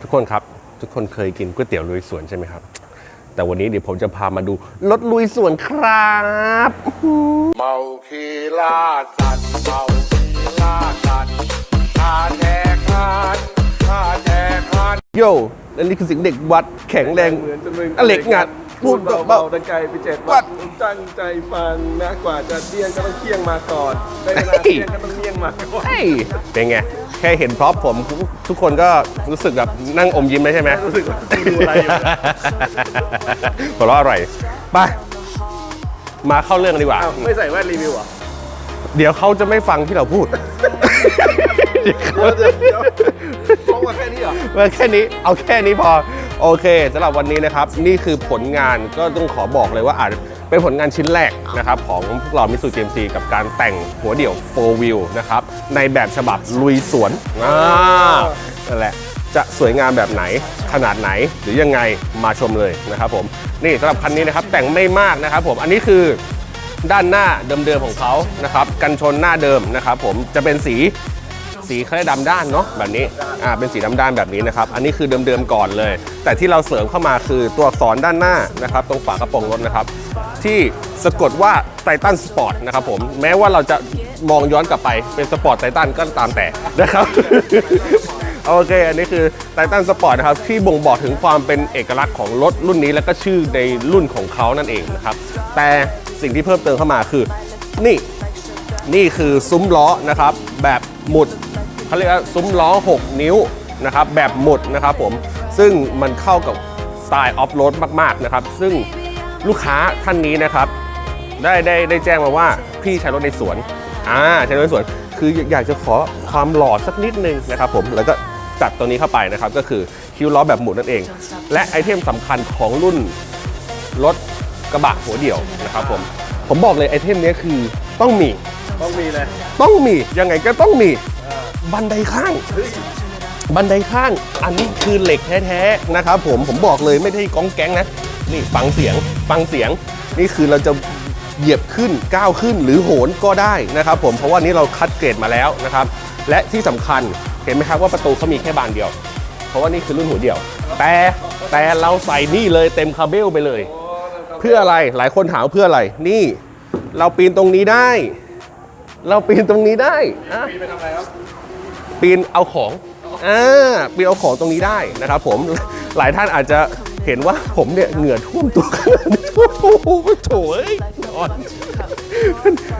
ทุกคนครับ ทุกคนเคยกินก๋วยเตี๋ยวลุยสวนใช่ไหมครับ แต่วันนี้เดี๋ยวผมจะพามาดูรถลุยสวนครับเมาคีล่าสัตว์เมาคีล่าสัตว์ข้าแท้คานข้าแท้คานโย่และนี่คือเสิ่งเด็กวัดแข็งแรงเหมือนจะมึงอเหล็กงัดพูดเบาเบาๆตะไกลไปเจ็ดวัวัดดตั้งใจฟังนะกว่าจะเที่ยงก็ต้องเที่ยงมาก่อนได้เวลาเฮ้ยเที่ยงก็ต้องเที่ยงมาก่อนเฮ้ยเป็นไง แค่เห็นพร็อพผมทุกคนก็รู้สึกแบบนั่งอมยิ้มเลยใช่ไหมรู้สึกว่ากูดูอะไรอยู่เนี่ยหัวเราะอร่อยไปมาเข้าเรื่องกันดีกว่าอ้าวไม่ใส่แว่นรีวิวเหรอะเดี๋ยวเขาจะไม่ฟังที่เราพูดเดี๋ยวเดี๋ยวเดี๋ยวเพราะว่าแค่นี้เหรอมาแค่นี้เอาแค่นี้พอ โอเคสำหรับวันนี้นะครับ นี่คือผลงานก็ต้องขอบอกเลยว่าอาจ เป็นผลงานชิ้นแรกนะครับของพวกเรามิสูเจมซีกับการแต่งหัวเดี่ยว4 wheel นะครับในแบบฉบับลุยสวนอ่านั่นแหละจะสวยงามแบบไหนขนาดไหนหรือยังไงมาชมเลยนะครับผมนี่สำหรับคันนี้นะครับแต่งไม่มากนะครับผมอันนี้คือด้านหน้าเดิมๆของเขานะครับกันชนหน้าเดิมนะครับผมจะเป็นสี สีเขายดำด้านเนาะแบบนี้อ่าเป็นสีดำด้านแบบนี้นะครับ อันนี้คือเดิมๆก่อนเลย แต่ที่เราเสริมเข้ามาคือตัวอักษรด้านหน้านะครับ ตรงฝากระโปรงรถนะครับ ที่สะกดว่าไททันสปอร์ตนะครับผมแม้ว่าเราจะมองย้อนกลับไปเป็นสปอร์ตไททันก็ตามแต่นะครับ โอเค อันนี้คือไททันสปอร์ตนะครับ ที่บ่งบอกถึงความเป็นเอกลักษณ์ของรถรุ่นนี้ และก็ชื่อในรุ่นของเขานั่นเองนะครับ แต่สิ่งที่เพิ่มเติมเข้ามาคือนี่ นี่คือซุ้มล้อนะครับ แบบหมุดเขาเรียกว่าซุ้มล้อ 6 นิ้วนะครับ แบบหมุดนะครับผมซึ่งมันเข้ากับสไตล์ออฟโรดมาก ๆ นะครับ ซึ่งลูกค้าท่านนี้นะครับ ได้ได้ได้แจ้งมาว่าพี่ใช้รถในสวนอ่าใช้รถในสวน คืออยากจะขอความหล่อสักนิดนึงนะครับผมแล้วก็จัดตัวนี้เข้าไปนะครับ ก็คือคิ้วล้อแบบหมุดนั่นเอง และไอเทมสำคัญของรุ่นรถกระบะหัวเดี่ยวนะครับผมผมบอกเลยไอเทมนี้คือต้องมี ต้องมีเลยต้องมียังไงก็ต้องมีบันไดข้าง บันไดข้างอันนี้คือเหล็กแท้ๆนะครับผมผมบอกเลยไม่ได้ก้องแก๊งนะนี่ฟังเสียงฟังเสียง นี่คือเราจะเหยียบขึ้นก้าวขึ้นหรือโหนก็ได้นะครับผมเพราะว่านี้เราคัดเกรดมาแล้วนะครับ และที่สำคัญเห็นไหมครับว่าประตูเขามีแค่บานเดียว เพราะว่านี่คือรุ่นหัวเดียว แต่แต่เราใส่นี่เลยเต็มคาเบลไปเลย เพื่ออะไรหลายคนถามเพื่ออะไรนี่ เราปีนตรงนี้ได้ เราปีนตรงนี้ได้อะปีนไปทำอะไรครับปีนเอาของอ่าปีนเอาของตรงนี้ได้นะครับ ผมหลายท่านอาจจะเห็นว่าผมเนี่ยเหงื่อท่วมตัวขนาดนี้โอ้โหโถ่เอ้ยนอน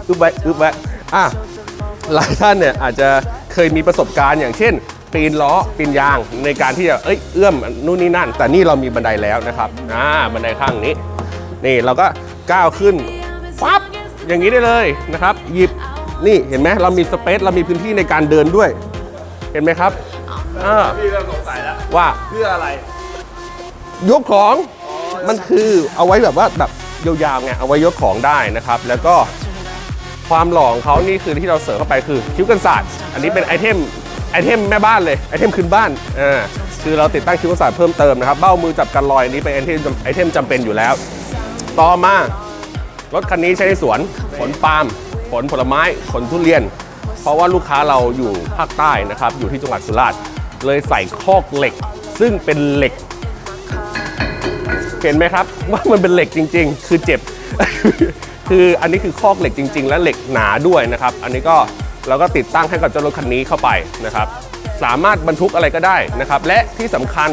อึบแบกอึบแบกอะหลายท่านเนี่ยอาจจะเคยมีประสบการณ์อย่างเช่นปีนล้อปีนยางในการที่จะเอ้ยเอื้อมนู่นนี่นั่น แต่นี่เรามีบันไดแล้วนะครับอ่าบันไดข้างนี้ นี่เราก็ก้าวขึ้นปั๊บอย่างนี้ได้เลยนะครับ หยิบ นี่เห็นไหมเรามีสเปซเรามีพื้นที่ในการเดินด้วย เห็นไหมครับอ่าพี่เริ่มสงสัยแล้วว่าเพื่ออะไร ยกของมันคือเอาไว้แบบว่าแบบยาวๆไงเอาไว้ยกของได้นะครับ แล้วก็ความหล่อของเขานี่คือที่เราเสริมเข้าไปคือคิ้วกันศาสตร์อันนี้เป็นไอเทมไอเทมแม่บ้านเลยไอเทมคืนบ้านอ่าคือเราติดตั้งคิ้วกันศาสตร์เพิ่มเติมนะครับเบ้ามือจับกันลอยอันนี้เป็นไอเทมไอเทมจำเป็นอยู่แล้ว ต่อมารถคันนี้ใช้ในสวนผลปาล์ม ผลผลไม้ผลทุเรียน เพราะว่าลูกค้าเราอยู่ภาคใต้นะครับ อยู่ที่จังหวัดสุราษฎร์เลยใส่คอกเหล็ก ซึ่งเป็นเหล็ก เห็นไหมครับ ว่ามันเป็นเหล็กจริง ๆ คือเจ็บ คืออันนี้คือคอกเหล็กจริง ๆ และเหล็กหนาด้วยนะครับ อันนี้ก็เราก็ติดตั้งให้กับเจ้ารถคันนี้เข้าไปนะครับ สามารถบรรทุกอะไรก็ได้นะครับ และที่สำคัญ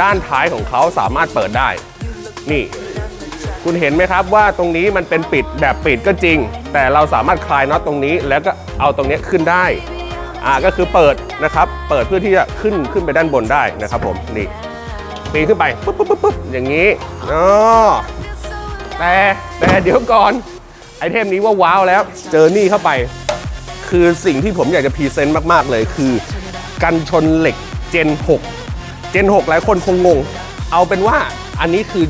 ด้านท้ายของเขาสามารถเปิดได้ นี่ คุณเห็นไหมครับว่าตรงนี้มันเป็นปิดแบบปิดก็จริง แต่เราสามารถคลายน็อตตรงนี้ แล้วก็เอาตรงนี้ขึ้นได้อ่าก็คือเปิดนะครับ เปิดเพื่อที่จะขึ้นขึ้นไปด้านบนได้นะครับผมนี่ปีนขึ้นไปปุ๊บปุ๊บปุ๊บปุ๊บอย่างนี้อ๋อแต่แต่เดี๋ยวก่อนไอเทมนี้ว่าว้าวแล้ว เจอนี่เข้าไป คือสิ่งที่ผมอยากจะพรีเซนต์มาก ๆ เลยคือ กันชนเหล็กเจน 6 เจน 6 หลายคนคงงง เอาเป็นว่าอันนี้คือ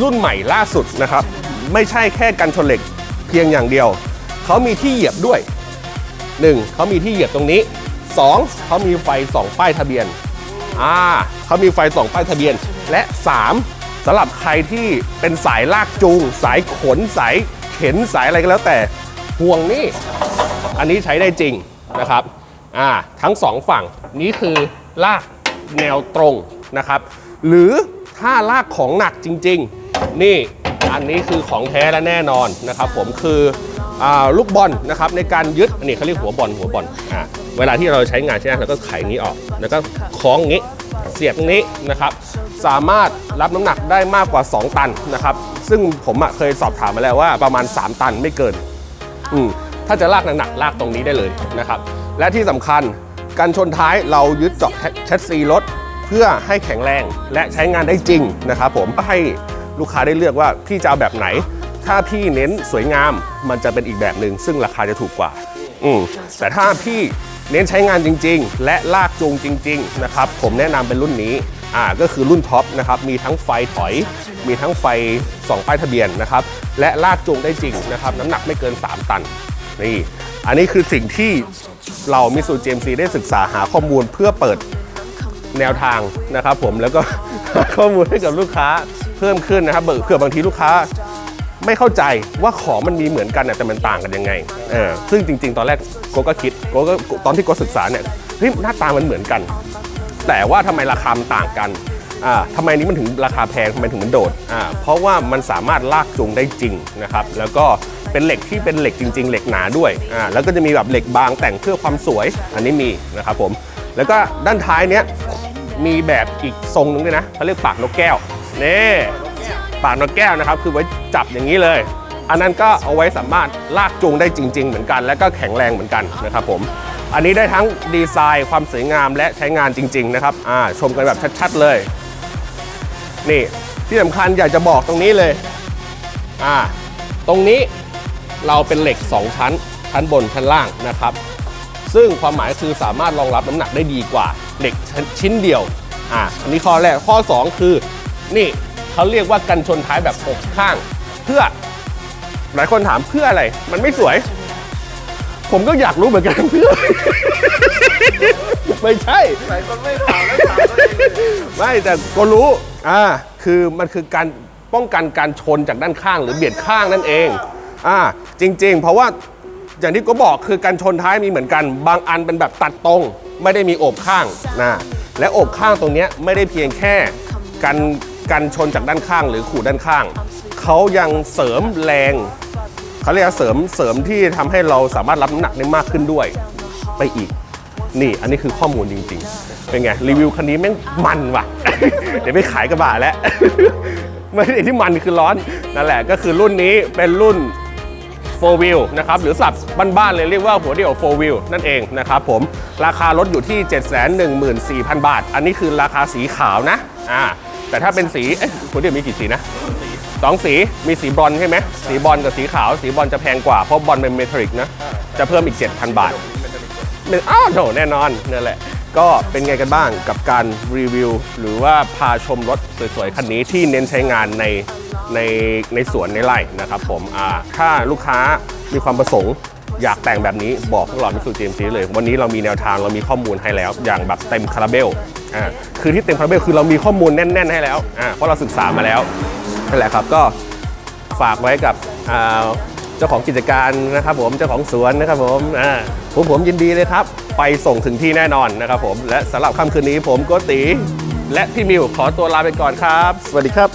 รุ่นใหม่ล่าสุดนะครับ ไม่ใช่แค่กันชนเหล็กเพียงอย่างเดียว เขามีที่เหยียบด้วย 1. เขามีที่เหยียบตรงนี้ 2. เขามีไฟส่องป้ายทะเบียนอ่าเขามีไฟส่องป้ายทะเบียน และ 3สำหรับใครที่เป็นสายลากจูง สายขนสายเข็นสายอะไรก็แล้วแต่ห่วงนี่ อันนี้ใช้ได้จริงนะครับอ่าทั้งสองฝั่งนี้คือลากแนวตรงนะครับ หรือถ้าลากของหนักจริง ๆ นี่อันนี้คือของแท้และแน่นอนนะครับ ผมคืออลูกบอลนะครับในการยึดอันนี้เขาเรียกหัวบอลหัวบอลอ่าเวลาที่เราใช้งานใช่ไหมเราก็ไขนี้ออก แล้วก็คล้องนี้เสียบตรงนี้นะครับ สามารถรับน้ำหนักได้มากกว่า 2 ตันนะครับ ซึ่งผมเคยสอบถามมาแล้วว่าประมาณ 3 ตันไม่เกินอืมถ้าจะลากหนักๆลากตรงนี้ได้เลยนะครับ และที่สำคัญการชนท้ายเรายึดเจาะแชสซีรถเพื่อให้แข็งแรงและใช้งานได้จริงนะครับ ผมให้ ลูกค้าได้เลือกว่าพี่จะเอาแบบไหน ถ้าพี่เน้นสวยงามมันจะเป็นอีกแบบหนึ่งซึ่งราคาจะถูกกว่าอืมแต่ถ้าพี่เน้นใช้งานจริง ๆ และลากจูงจริง ๆ นะครับ ผมแนะนำเป็นรุ่นนี้อ่าก็คือรุ่นท็อปนะครับ มีทั้งไฟถอย มีทั้งไฟสองป้ายทะเบียนนะครับ และลากจูงได้จริงนะครับ น้ำหนักไม่เกิน 3 ตัน นี่ อันนี้คือสิ่งที่เรามิสูเจมซีได้ศึกษาหาข้อมูลเพื่อเปิดแนวทางนะครับผมแล้วก็หาข้อมูลให้กับลูกค้า เพิ่มขึ้นนะครับเผื่อบางทีลูกค้าไม่เข้าใจว่าของมันมีเหมือนกันแต่มันต่างกันยังไงเออซึ่งจริง ๆ ตอนแรกโกก็คิดโกก็ตอนที่โกศึกษาเนี่ยเฮ้ยหน้าตามันเหมือนกัน แต่ว่าทำไมราคามันต่างกันอ่าทำไมนี้มันถึงราคาแพงทำไมถึงมันโดดอ่าเพราะว่ามันสามารถลากจูงได้จริงนะครับ แล้วก็เป็นเหล็กที่เป็นเหล็กจริง ๆ เหล็กหนาด้วยอ่าแล้วก็จะมีแบบเหล็กบางแต่งเพื่อความสวย อันนี้มีนะครับผมแล้วก็ด้านท้ายเนี้ยมีแบบอีกทรงหนึงด้วยนะเขาเรียกปากนกแก้ว นี่ปากนกแก้วนะครับ คือไว้จับอย่างนี้เลย อันนั้นก็เอาไว้สามารถลากจูงได้จริง ๆ เหมือนกัน และก็แข็งแรงเหมือนกันนะครับผมอันนี้ได้ทั้งดีไซน์ความสวยงามและใช้งานจริง ๆ นะครับอ่าชมกันแบบชัดๆเลย นี่ที่สำคัญอยากจะบอกตรงนี้เลยอ่าตรงนี้เราเป็นเหล็ก 2 ชั้น ชั้นบนชั้นล่างนะครับ ซึ่งความหมายคือสามารถรองรับน้ำหนักได้ดีกว่าเหล็กชิ้นเดียวอ่าอันนี้ข้อแรกข้อ 2 คือ นี่เขาเรียกว่ากันชนท้ายแบบอกข้าง เพื่อหลายคนถามเพื่ออะไร มันไม่สวย ผมก็อยากรู้เหมือนกันเพื่อ ไม่ใช่ หลายคนไม่ถามแล้วถามตัวเองเลยไม่แต่ก็รู้อ่าคือมันคือการป้องกันการชนจากด้านข้างหรือเบียดข้างนั่นเองอ่าจริง ๆ เพราะว่าอย่างที่ก็บอกคือการชนท้ายมีเหมือนกัน บางอันเป็นแบบตัดตรง ไม่ได้มีโอบข้างนะและโอบข้างตรงเนี้ยไม่ได้เพียงแค่กัน กันชนจากด้านข้างหรือขู่ด้านข้าง เขายังเสริมแรงเขาเรียกว่าเสริมเสริมที่ทำให้เราสามารถรับน้ำหนักได้มากขึ้นด้วย ไปอีก นี่อันนี้คือข้อมูลจริง ๆ เป็นไง รีวิวคันนี้แม่งมันว่ะ เดี๋ยวไปขายกระบะแล้วไม่ได้ที่มันคือร้อนนั่นแหละก็คือรุ่นนี้เป็นรุ่น4 wheel นะครับหรือสับบ้านๆเลยเรียกว่าหัวเดี่ยว4 wheel นั่นเองนะครับผมราคารถอยู่ที่ 714,000 บาท อันนี้คือราคาสีขาวนะอ่า แต่ถ้าเป็นสีเอ๊ะหัวเดี่ยวมีกี่สีนะสองสีมีสีบรอนซ์ใช่ไหมสีบรอนซ์กับสีขาว สีบรอนซ์จะแพงกว่าเพราะบรอนซ์เป็นเมทัลลิกนะ จะเพิ่มอีก 7,000 บาทหนึ่งอ้าวโถแน่นอนนั่นแหละ ก็เป็นไงกันบ้างกับการรีวิว หรือว่าพาชมรถสวยๆ คันนี้ที่เน้นใช้งานในในในสวนในไร่นะครับผมอ่าถ้าลูกค้ามีความประสงค์อยากแต่งแบบนี้บอกพวกเรามิสูเจมซีเลย วันนี้เรามีแนวทางเรามีข้อมูลให้แล้ว อย่างแบบเต็มคาราเบล อ่าคือที่เต็มคาราเบลคือเรามีข้อมูลแน่น ๆ ให้แล้วอ่าเพราะเราศึกษามาแล้วนั่นแหละครับก็ฝากไว้กับอ่าเจ้าของกิจการนะครับผมเจ้าของสวนนะครับผมอ่าผมผมยินดีเลยครับ ไปส่งถึงที่แน่นอนนะครับผมและสำหรับค่ำคืนนี้ผมโกติ และพี่มิวขอตัวลาไปก่อนครับ สวัสดีครับ